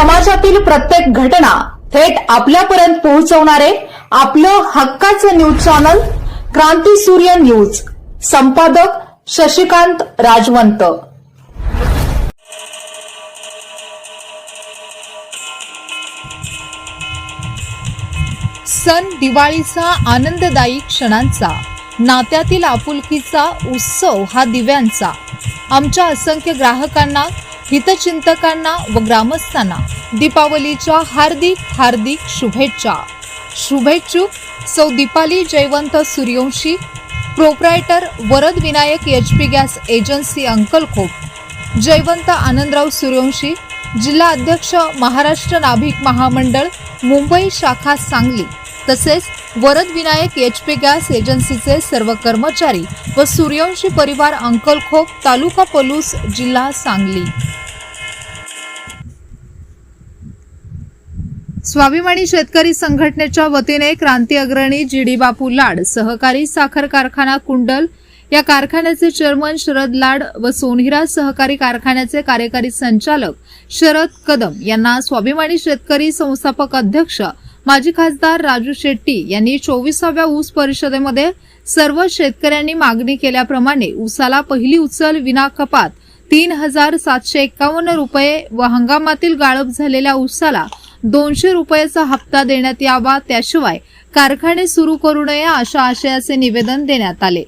समाजातील प्रत्येक घटना थेट आपल्यापर्यंत पोहोचवणारे आपलं हक्काचं न्यूज चॅनल क्रांती सूर्य न्यूज. संपादक शशिकांत राजवंत. सण दिवाळीचा आनंददायी क्षणांचा नात्यातील आपुलकीचा उत्सव हा दिव्यांचा. आमच्या असंख्य ग्राहकांना हितचिंतकांना व ग्रामस्थांना दीपावलीच्या हार्दिक हार्दिक शुभेच्छा. शुभेच्छुक सौ Deepali Jaywant Suryavanshi proprietor Varad Vinayak H P gas agency Ankalkhop Jaywant Anandrao Suryavanshi जिल्हा अध्यक्ष महाराष्ट्र नाभिक महामंडळ मुंबई शाखा सांगली तसेच Varad Vinayak H P gas एजन्सीचे सर्व कर्मचारी व सूर्यवंशी परिवार अंकलखोप तालुका पलूस जिल्हा सांगली. स्वाभिमानी शेतकरी संघटनेच्या वतीने क्रांती अग्रणी जी बापू लाड सहकारी साखर कारखाना कुंडल या कारखान्याचे चेअरमन शरद लाड व सोनहिरा सहकारी कारखान्याचे कार्यकारी संचालक शरद कदम यांना स्वाभिमानी शेतकरी संस्थापक अध्यक्ष माजी खासदार राजू शेट्टी यांनी चोवीसाव्या ऊस परिषदेमध्ये सर्व शेतकऱ्यांनी मागणी केल्याप्रमाणे ऊसाला पहिली उचल विना कपात तीन हजार सातशे एक्कावन्न रुपये व हंगामातील गाळप झालेल्या ऊसाला दोनशे रुपयाचा हप्ता देण्यात यावा त्याशिवाय कारखाने सुरू करू नये अशा आशयाचे निवेदन देण्यात आले.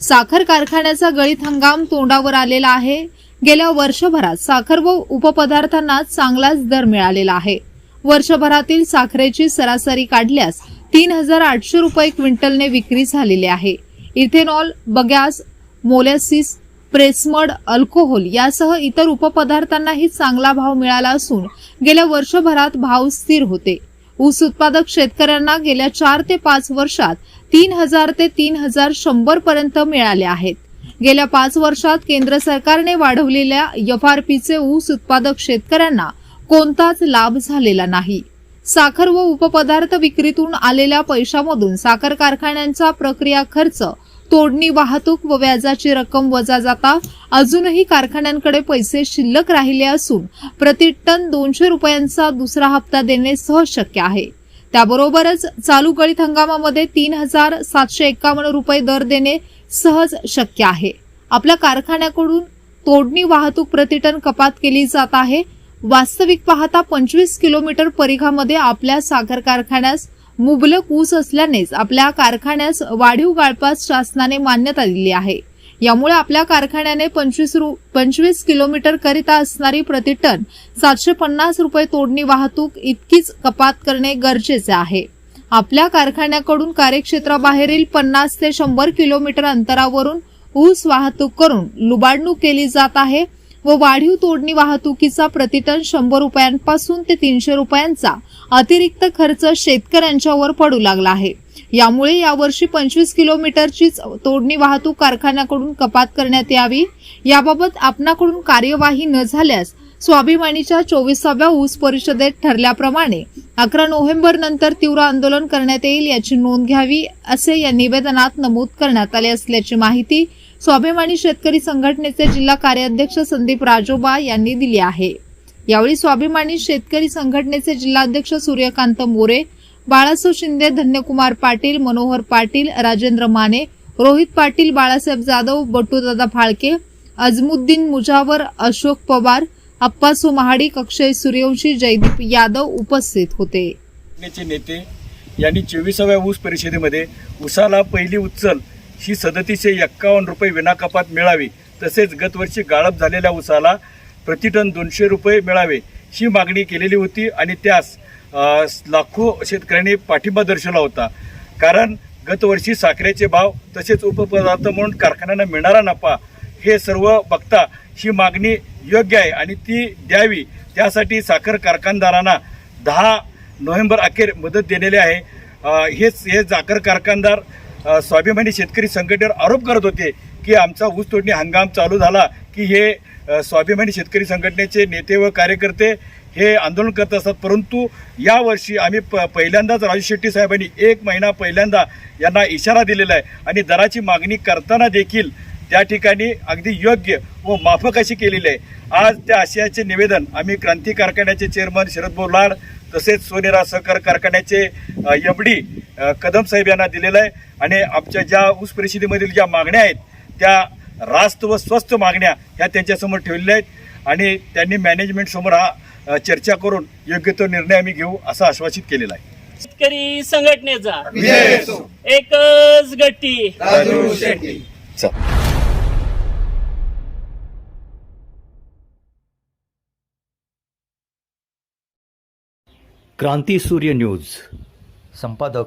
साखर कारखान्याचा गळीत हंगाम तोंडावर आलेला आहे. गेल्या वर्षभरात साखर व उपपदार्थांना चांगलाच दर मिळालेला आहे. वर्षभरातील साखरेची सरासरी काढल्यास तीन हजार आठशे रुपये क्विंटलने विक्री झालेली आहे. Ethanol bagasse molasses pressmud alcohol यासह इतर उपपदार्थांनाही चांगला भाव मिळाला असून गेल्या वर्षभरात भाव स्थिर होते. ऊस उत्पादक शेतकऱ्यांना गेल्या चार ते पाच वर्षात तीन हजार ते तीन हजार शंभर पर्यंत मिळाले आहेत. गेल्या पाच वर्षात केंद्र सरकारने वाढवलेल्या यफ आर पीचे ऊस उत्पादक शेतकऱ्यांना कोणताच लाभ झालेला नाही. साखर व उपपदार्थ विक्रीतून आलेल्या पैशामधून साखर कारखान्यांचा प्रक्रिया खर्च तोडणी वाहतूक व व्याजाची रक्कम वजा जाता अजूनही कारखान्यांकडे पैसे शिल्लक राहिले असून प्रति टन दोनशे रुपयांचा दुसरा हप्ता देणे सहज शक्य आहे. त्याबरोबरच चालू गळीत हंगामामध्ये तीन हजार सातशे एकावन्न रुपये दर देणे सहज शक्य आहे. आपल्या कारखान्याकडून तोडणी वाहतूक प्रतिटन कपात केली जात आहे. वास्तविक पाहता पंचवीस किलोमीटर परिघामध्ये आपल्या साखर कारखान्यास मुबलक ऊस असल्यानेच आपल्या कारखान्यास वाढीव गाळपास शासनाने मान्यता दिली आहे. यामुळे आपल्या कारखान्याने पंचवीस रु पंचवीस किलोमीटर करिता असणारी प्रतिटन सातशे पन्नास रुपये तोडणी वाहतूक इतकीच कपात करणे गरजेचे आहे. आपल्या कारखान्याकडून कार्यक्षेत्राबाहेरील पन्नास ते शंभर किलोमीटर अंतरावरून ऊस वाहतूक करून लुबाडणूक केली जात आहे. व वाढीव तोडणी वाहतुकीचा प्रतिटन शंभर रुपयांपासून ते तीनशे रुपयांचा अतिरिक्त खर्च शेतकऱ्यांच्यावर पडू लागला आहे. यामुळे यावर्षी पंचवीस किलोमीटरचीच तोडणी वाहतूक कारखान्याकडून कपात करण्यात यावी. याबाबत आपणाकडून कार्यवाही न झाल्यास स्वाभिमानीच्या चोवीसाव्या ऊस परिषदेत ठरल्याप्रमाणे अकरा नोव्हेंबर नंतर तीव्र आंदोलन करण्यात येईल याची नोंद घ्यावी असे या निवेदनात नमूद करण्यात आले असल्याची माहिती स्वाभिमानी शेतकरी संघटनेचे जिल्हा कार्याध्यक्ष संदीप राजोबा यांनी दिली आहे. यावेळी स्वाभिमानी शेतकरी संघटनेचे जिल्हाध्यक्ष सूर्यकांत मोरे बाळासो शिंदे धन्यकुमार पाटील मनोहर पाटील राजेंद्र माने रोहित पाटील बाळासाहेब जाधव बटूदादा फाळके अजमुद्दीन मुजावर अशोक पवार अप्पासू महाडिक अक्षय सूर्यवंशी जयदीप यादव उपस्थित होते. नेते यांनी चोवीसाव्या ऊस परिषदेमध्ये उसाला पहिली उचल ही सदतीसशे एक्कावन्न रुपये विनाकपात मिळावी. तसेच गतवर्षी गाळप झालेल्या उसाला प्रतिटन दोनशे रुपये मिळावे. ही मागणी केलेली होती आणि त्यास लाखो शेतकऱ्यांनी पाठिंबा दर्शवला होता. कारण गतवर्षी साखरेचे भाव तसेच उपपदार्थ म्हणून कारखान्यांना मिळणारा नफा हे सर्व बघता ही मागणी योग्य आहे आणि ती द्यावी. त्यासाठी साखर कारखानदारांना दहा नोव्हेंबर अखेर मदत दिलेली आहे. हेच हे साखर कारखानदार स्वाभिमानी शेतकरी संघटनेवर आरोप करत होते की आमचा ऊस तोडणी हंगाम चालू झाला की हे स्वाभिमानी शेतकरी संघटनेचे नेते व कार्यकर्ते हे आंदोलन करत असतात. परंतु यावर्षी आम्ही प पहिल्यांदाच राजू शेट्टी साहेबांनी एक महिना पहिल्यांदा यांना इशारा दिलेला आहे आणि दराची मागणी करताना देखील त्या ठिकाणी अगदी योग्य व माफक अशी केलेली आहे. आज त्या आशयाचे निवेदन आम्ही क्रांती कारखान्याचे चेअरमन शरद भाऊ तसेच सोनेरा सहकार कारखान्याचे एम डी कदम साहेब यांना दिलेलं आहे. आणि आमच्या ज्या ऊस परिषदेमधील ज्या मागण्या आहेत त्या रास्त व स्वस्त मागण्या ह्या त्यांच्यासमोर ठेवलेल्या आहेत. आणि त्यांनी मॅनेजमेंट समोर हा चर्चा करून योग्य तो निर्णय आम्ही घेऊ असं आश्वासित केलेलं आहे. शेतकरी संघटनेचा एकच गट्टी. चल. क्रांती सूर्य न्यूज. संपादक